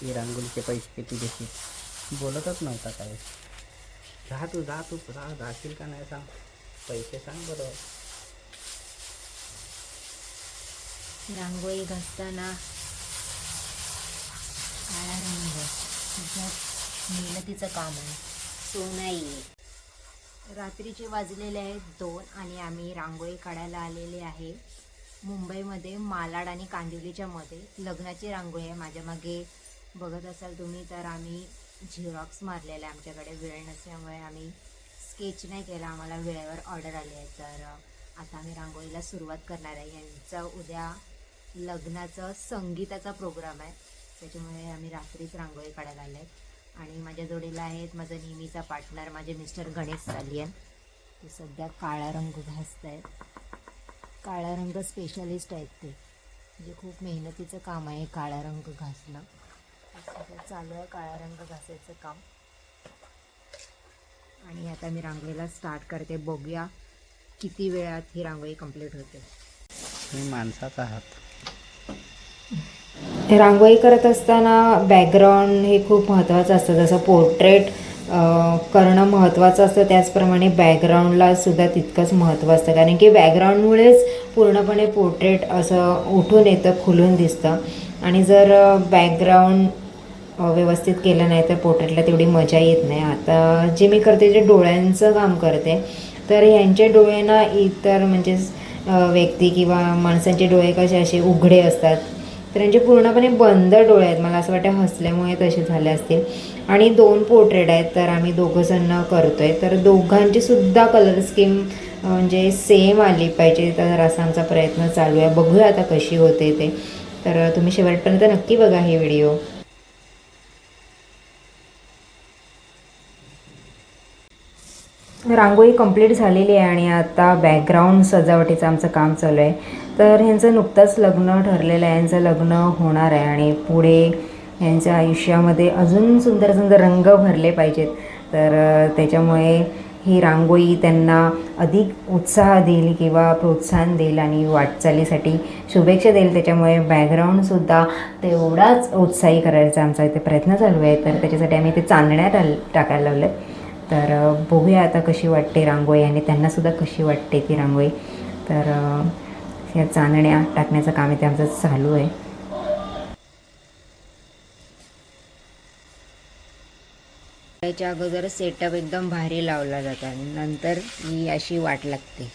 की रांगोळीचे पैसे किती घेतील बोलतच नव्हता काय जा तू जा तू जा. जाशील का नाही सांग. पैसे सांग बरं. रांगोळी घासताना काळा रंग. मेहनतीचं काम आहे. सो नाही. रात्रीचे वाजलेले आहेत दोन आणि आम्ही रांगोळी काढायला आलेले आहे. मुंबईमध्ये मालाड आणि कांदिवलीच्या मध्ये लग्नाची रांगोळी आहे. माझ्या मागे बघत असाल तुम्ही तर आम्ही झिरॉक्स मारलेला आहे आमच्याकडे. वेळ नसल्यामुळे आम्ही स्केच नाही केला. आम्हाला वेळेवर ऑर्डर आली आहे. तर आता आम्ही रांगोळीला सुरुवात करणार आहे. यांचा उद्या लग्नाचं संगीताचा प्रोग्राम आहे. त्याच्यामुळे आम्ही रात्रीच रांगोळी काढायला आले आहेत. आणि माझ्या जोडीला आहेत माझा नेहमीचा पार्टनर माझे मिस्टर गणेश सालियन ते सध्या काळा रंग घासत आहेत. काळा रंग स्पेशलिस्ट आहेत ते. म्हणजे खूप मेहनतीचं काम आहे काळा रंग घासणं. चालू आहे काळा रंग घासायचं काम. आणि आता मी रांगोळीला स्टार्ट करते. बघूया किती वेळात ही रांगोळी कंप्लीट होते. मी माणसाचा हात रांगोळी करत असताना बॅकग्राऊंड हे खूप महत्त्वाचं असतं. जसं पोर्ट्रेट करणं महत्त्वाचं असतं. त्याचप्रमाणे बॅकग्राऊंडला सुद्धा तितकंच महत्त्व असतं. कारण की बॅकग्राऊंडमुळेच पूर्णपणे पोर्ट्रेट असं उठून येतं खुलून दिसतं. आणि जर बॅकग्राऊंड व्यवस्थित केलं नाही तर पोर्ट्रेटला तेवढी मजा येत नाही. आता जे मी करते जे डोळ्यांचं काम करते तर यांच्या डोळ्यांना इतर म्हणजे व्यक्ती किंवा माणसांचे डोळे कसे असे उघडे असतात तर यांचे पूर्णपणे बंद डोळे आहेत. मला असं वाटतं हसल्यामुळे तसे झाले असतील. आणि दोन पोर्ट्रेट आहेत तर आम्ही दोघंजण करतो आहे तर दोघांची सुद्धा कलर स्कीम म्हणजे सेम आली पाहिजे. तर असा आमचा प्रयत्न चालू आहे. बघूया आता कशी होते ते. तर तुम्ही शेवटपर्यंत नक्की बघा हे व्हिडिओ रांगोळी कंप्लीट झालेली आहे आणि आता बॅकग्राऊंड सजावटीचं आमचं काम चालू आहे. तर ह्यांचं नुकतंच लग्न ठरलेलं आहे. यांचं लग्न होणार आहे आणि पुढे यांच्या आयुष्यामध्ये अजून सुंदर सुंदर रंग भरले पाहिजेत. तर त्याच्यामुळे ही रांगोळी त्यांना अधिक उत्साह देईल किंवा प्रोत्साहन देईल आणि वाटचालीसाठी शुभेच्छा देईल. त्याच्यामुळे बॅकग्राऊंडसुद्धा तेवढाच उत्साही करायचा आमचा इथे प्रयत्न चालू आहे. तर त्याच्यासाठी आम्ही ते चांदण्यात आल टाकायला लावलं तर बघूया आता कशी वाटते रांगोळी आणि त्यांनासुद्धा कशी वाटते ती रांगोळी. तर या चांदण्या टाकण्याचं काम इथे आमचं चालू आहे. त्याच्या अगोदर सेटअप एकदम भारी लावला जातो नंतर ही अशी वाट लागते.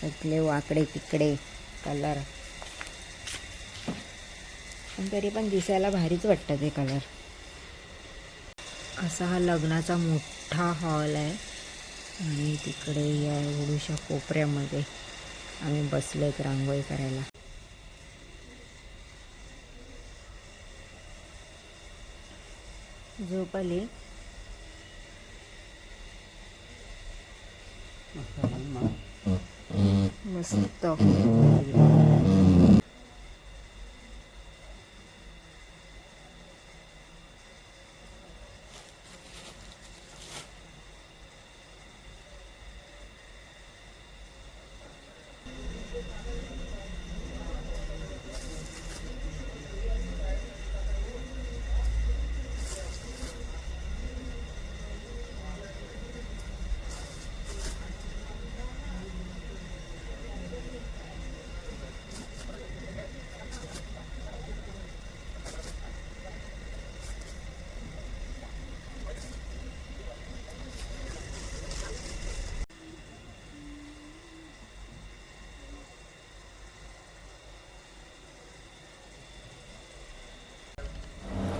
सगळे वाकडे तिकडे कलर पण तरी पण दिसायला भारीच वाटतं ते कलर असा हा लग्नाचा मोठा हॉल आहे. आणि तिकडे या एवढूशा कोपऱ्यामध्ये आम्ही बसलो एक रांगोळी करायला. झोप आली? मस्त.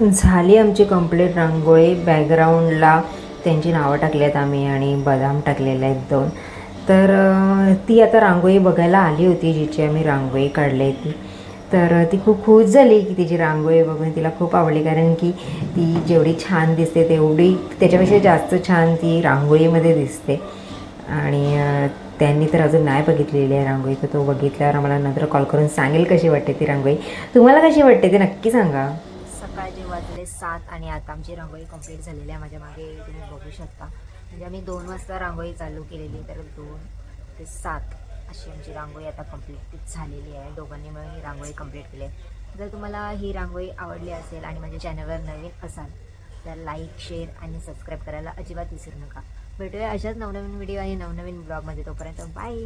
झाली आमची कंप्लीट रांगोळी. बॅकग्राऊंडला त्यांची नावं टाकली आहेत आम्ही आणि बदाम टाकलेले आहेत दोन. तर ती आता रांगोळी बघायला आली होती जिची आम्ही रांगोळी काढली ती तर ती खूप खुश झाली की तिची रांगोळी बघून तिला खूप आवडली कारण की ती जेवढी छान दिसते तेवढी त्याच्यापेक्षा जास्त छान ती रांगोळीमध्ये दिसते. आणि त्यांनी तर अजून नाही बघितलेली आहे रांगोळी तर तो बघितल्यावर आम्हाला नंतर कॉल करून सांगेल कशी वाटते ती रांगोळी. तुम्हाला कशी वाटते ते नक्की सांगा. सकाळचे वाजले सात आणि आता आमची रांगोळी कंप्लीट झालेली आहे. माझ्या मागे तुम्ही बघू शकता. म्हणजे आम्ही दोन वाजता रांगोळी चालू केलेली तर दोन ते सात अशी आमची रांगोळी आता कंप्लीट झालेली आहे. दोघांनी मिळून ही रांगोळी कंप्लीट केली आहे. जर तुम्हाला ही रांगोळी आवडली असेल आणि माझ्या चॅनलवर नवीन असाल तर लाईक शेअर आणि सबस्क्राईब करायला अजिबात विसरू नका. भेटूया अशाच नवनवीन व्हिडिओ आणि नवनवीन ब्लॉगमध्ये तोपर्यंत बाय